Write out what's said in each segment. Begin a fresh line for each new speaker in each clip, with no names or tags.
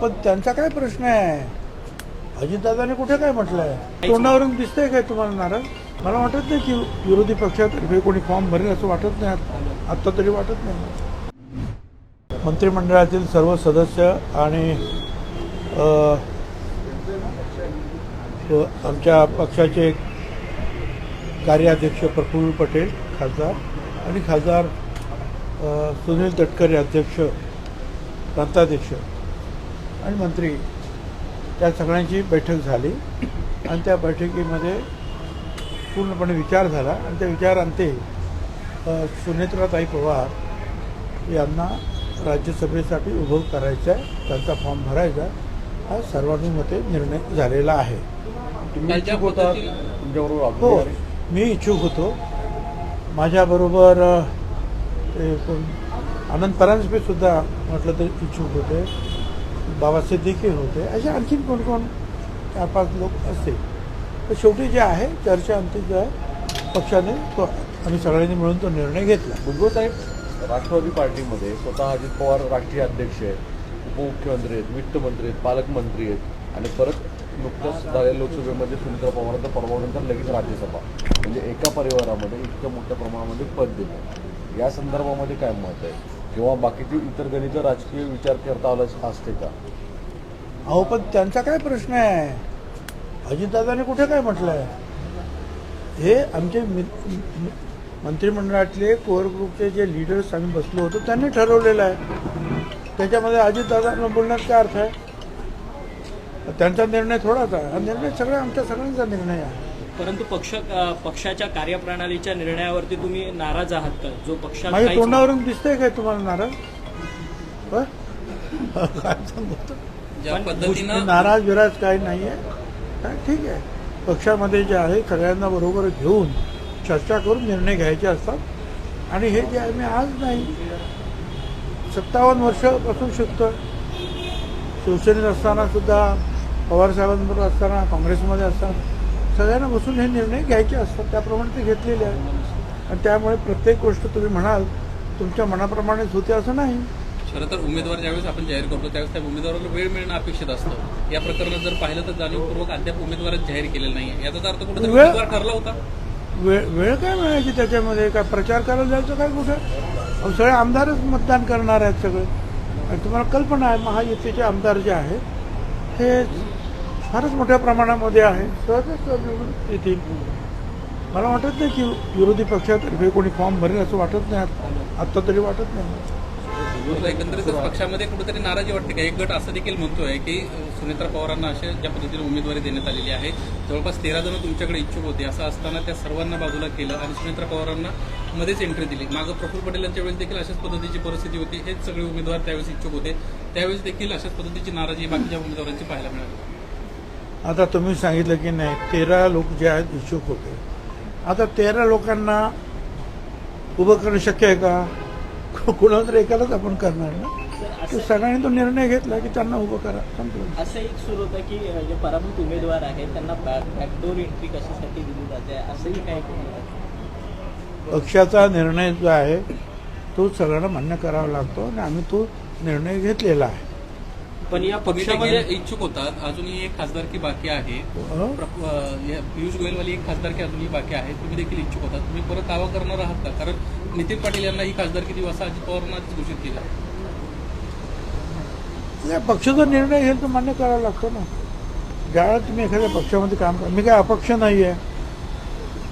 पण त्यांचा काय प्रश्न आहे? अजितदादाने कुठे काय म्हटलंय? तोंडावरून दिसतंय काय तुम्हाला नाराज? मला वाटत नाही की विरोधी पक्षातर्फे कोणी फॉर्म भरेल असं वाटत नाही. आता आत्ता तरी वाटत नाही. मंत्रिमंडळातील सर्व सदस्य आणि आमच्या पक्षाचे कार्याध्यक्ष प्रफुल्ल पटेल खासदार आणि खासदार सुनील तटकरे अध्यक्ष प्रांताध्यक्ष. आणि मंत्री त्या सगळ्यांची बैठक झाली. आणि त्या बैठकीमध्ये पूर्णपणे विचार झाला. आणि त्या विचारांते सुनेत्राताई पवार यांना राज्यसभेसाठी उभं करायचं आहे. त्यांचा फॉर्म भरायचा आहे. हा सर्वानुमते निर्णय झालेला आहे.
तुम्ही इच्छुक होता तुमच्याबरोबर
हो मी इच्छुक होतो. माझ्याबरोबर ते कोण? आनंद परांजपे सुद्धा म्हटलं तर इच्छुक होते. बाबा सिद्दीकी होते. असे आणखीन कोण कोण चार पाच लोक असते तर शेवटी जे आहे चर्चा आमची जो आहे पक्षाने तो आम्ही सगळ्यांनी मिळून तो निर्णय घेतला.
भुजबळ साहेब राष्ट्रवादी पार्टीमध्ये स्वतः अजित पवार राष्ट्रीय अध्यक्ष आहेत उपमुख्यमंत्री आहेत वित्तमंत्री आहेत पालकमंत्री आहेत आणि परत नुकतंच झालेल्या लोकसभेमध्ये सुनीता पवारांचा परवानंतर लगेच राज्यसभा म्हणजे एका परिवारामध्ये इतक्या मोठ्या प्रमाणामध्ये पद दिलं. या संदर्भामध्ये काय मत आहे? किंवा बाकीचे इतर गणित राजकीय विचार करता आला असते का?
अहो पण त्यांचा काय प्रश्न आहे? अजितदादाने कुठे काय म्हटलंय? हे आमचे मि- मंत्रिमंडळातले कोअर ग्रुपचे जे लिडर्स आम्ही बसलो होतो त्यांनी ठरवलेलं आहे. त्याच्यामध्ये अजितदादांना बोलण्यात काय अर्थ आहे? त्यांचा निर्णय थोडाच आहे. हा निर्णय सगळा आमच्या सगळ्यांचा निर्णय आहे.
परंतु पक्ष पक्षाच्या कार्यप्रणालीच्या निर्णयावरती तुम्ही नाराज आहात का? जो पक्षात
माझ्या
काहीच-
तोंडावरून दिसतंय काय तुम्हाला नाराज? होय? काय सांगतो
ज्या
मी
पद्धतीनं
नाराज विराज काही नाही आहे काय ठीक आहे. पक्षामध्ये जे आहे सगळ्यांना बरोबर घेऊन चर्चा करून निर्णय घ्यायचे असतात. आणि हे जे आहे मी आज नाही सत्तावन्न वर्षापासून शिकतो शिवसेनेत असताना सुद्धा पवारसाहेबांबरोबर असताना काँग्रेसमध्ये असताना सगळ्यांना बसून हे निर्णय घ्यायचे असतात त्याप्रमाणे ते घेतलेले आहेत. आणि त्यामुळे प्रत्येक गोष्ट तुम्ही म्हणाल तुमच्या मनाप्रमाणेच होते असं नाही.
खरं तर उमेदवार ज्यावेळेस आपण जाहीर करतो त्यावेळेस त्या उमेदवाराला वेळ मिळणं अपेक्षित असतं. या प्रकरणात जर पाहिलं तर जाणीवपूर्वक अद्याप उमेदवारच जाहीर केलेलं नाही याचा अर्थ कुठेतरी
वेळ-
उमेदवार ठरला होता.
वेळ वेळ काय मिळायची त्याच्यामध्ये? काय प्रचार करायला जायचं काय कुठे? सगळे आमदारच मतदान करणार आहेत सगळे. आणि तुम्हाला कल्पना आहे महायुतीचे आमदार जे आहेत हे फारच मोठ्या प्रमाणामध्ये आहे. सहजच निवडून येतील. मला वाटत नाही की विरोधी पक्षातर्फे कोणी फॉर्म भरेल असं वाटत नाही. आत्ता तरी वाटत नाही.
तर एकंदरीतच पक्षामध्ये कुठेतरी नाराजी वाटते का? एक गट असं देखील म्हणतोय की सुनेत्रा पवारांना अशा ज्या पद्धतीने उमेदवारी देण्यात आलेली आहे. जवळपास तेरा जण तुमच्याकडे इच्छुक होते. असं असताना त्या सर्वांना बाजूला केलं आणि सुनेत्रा पवारांना मध्येच एंट्री दिली. मागं प्रफुल्ल पटेल यांच्या वेळेस देखील अशाच पद्धतीची परिस्थिती होती. हेच सगळे उमेदवार त्यावेळेस इच्छुक होते. त्यावेळेस देखील अशाच पद्धतीची नाराजी बाकीच्या उमेदवारांची पाहायला मिळाली.
आता तुम्ही सांगितलं की नाही तेरा लोक जे आहेत इच्छुक होते. आता तेरा लोकांना उभं करणं शक्य आहे का? कुणाला तर एकालाच आपण करणार ना? तर सगळ्यांनी तो निर्णय घेतला की त्यांना उभं करा संपलं.
असं एक सुरू होतं की जे पराभूत उमेदवार आहेत त्यांना बॅकडोर एंट्री कशासाठी दिली जाते? असंही काही
पक्षाचा निर्णय जो आहे तो सगळ्यांना मान्य करावा लागतो आणि आम्ही तो निर्णय घेतलेला आहे.
पण या पक्षामध्ये
इच्छुक होतात. अजूनही एक खासदारकी बाकी आहे.
अं?
प्र- अ, या पियुष गोयलवाली एक खासदारकी अजूनही बाकी आहे. तुम्ही देखील इच्छुक होता तुम्ही परत दावा करणार आहात का? कारण नितीन पाटील यांना ही खासदारकी देऊ असं अजित पवारांना आधीच घोषित केलं आहे.
या पक्षाचा निर्णय घेईल तो मान्य करावा लागतो ना. ज्यावेळेला तुम्ही एखाद्या पक्षामध्ये काम करा मी काय अपक्ष नाही आहे.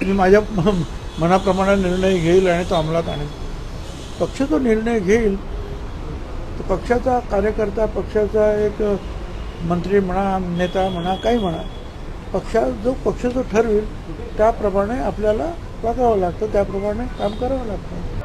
मी माझ्या म- मनाप्रमाणे निर्णय घेईल आणि तो अंमलात आणेल. पक्ष तो निर्णय घेईल. तर पक्षाचा कार्यकर्ता पक्षाचा एक मंत्री म्हणा नेता म्हणा काही म्हणा पक्षा जो पक्ष जो ठरवेल त्याप्रमाणे आपल्याला वागावं लागतं त्याप्रमाणे काम करावं लागतं.